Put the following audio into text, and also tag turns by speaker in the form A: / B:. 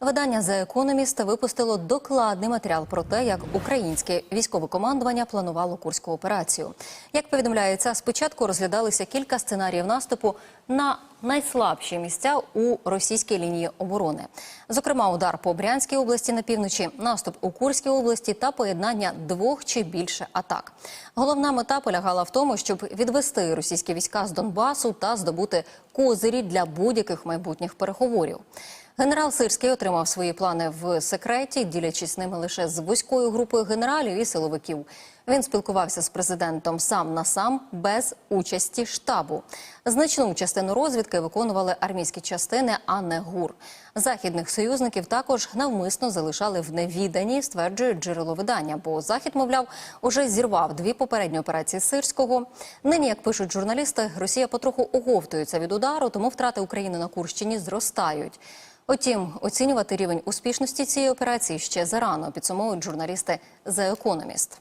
A: Видання The Economist випустило докладний матеріал про те, як українське військове командування планувало курську операцію. Як повідомляється, спочатку розглядалися кілька сценаріїв наступу на найслабші місця у російській лінії оборони. Зокрема, удар по Брянській області на півночі, наступ у Курській області та поєднання двох чи більше атак. Головна мета полягала в тому, щоб відвести російські війська з Донбасу та здобути козирі для будь-яких майбутніх переговорів. Генерал Сирський отримав свої плани в секреті, ділячись ними лише з вузькою групою генералів і силовиків. Він спілкувався з президентом сам на сам без участі штабу. Значну частину розвідки виконували армійські частини, а не гур. Західних союзників також навмисно залишали в невіданні, стверджує джерело видання. Бо захід, мовляв, уже зірвав дві попередні операції сирського. Нині, як пишуть журналісти, Росія потроху оговтується від удару, тому втрати України на Курщині зростають. Утім, оцінювати рівень успішності цієї операції ще зарано, підсумовують журналісти The Economist.